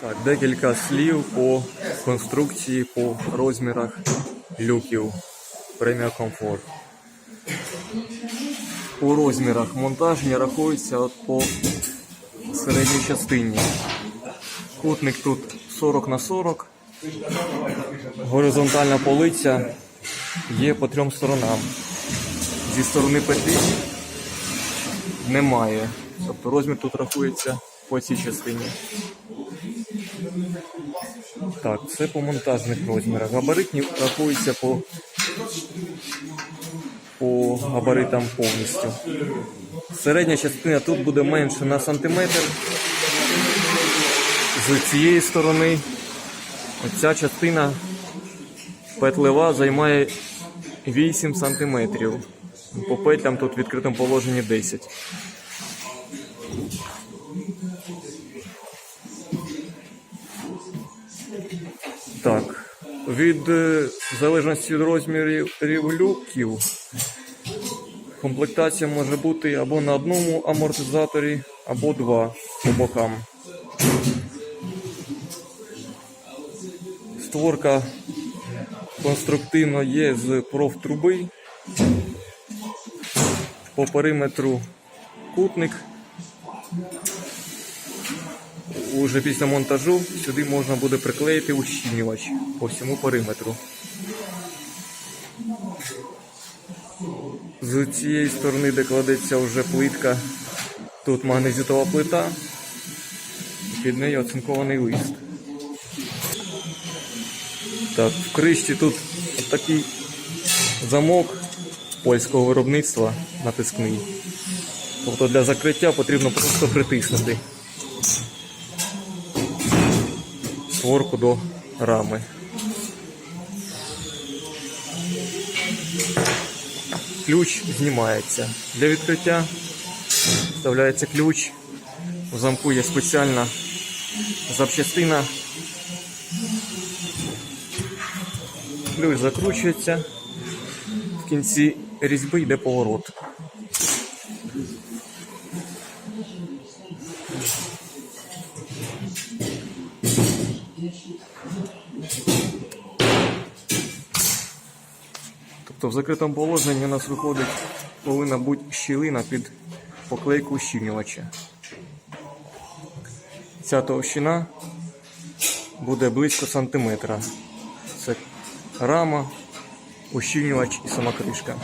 Так, декілька слів по конструкції, по розмірах люків преміа комфорт. По розмірах монтажні рахуються от по середній частині. Кутник тут 40 на 40. Горизонтальна полиця є по трьом сторонам. Зі сторони петлі немає. Тобто розмір тут рахується по цій частині. Так, це по монтажних розмірах. Габаритні рахуються по, по габаритам повністю. Середня частина тут буде менше на сантиметр. З цієї сторони оця частина петлева займає 8 сантиметрів. По петлям тут в відкритому положенні 10. Так, від е, залежності від розмірів люків, комплектація може бути або на одному амортизаторі, або два по бокам. Створка конструктивно є з профтруби. По периметру кутник. Уже після монтажу сюди можна буде приклеїти ущільнювач по всьому периметру. З цієї сторони, де кладеться вже плитка, тут магнезитова плита, під нею оцинкований лист. Так, в кришці тут такий замок польського виробництва натискний. Тобто для закриття потрібно просто притиснути створку до рами. Ключ знімається. Для відкриття вставляється ключ. У замку є спеціальна запчастина. Ключ закручується. В кінці різьби йде поворот. Тобто в закритому положенні у нас виходить, повинна бути щілина під поклейку ущільнювача. Ця товщина буде близько сантиметра. Це рама, ущільнювач і сама кришка.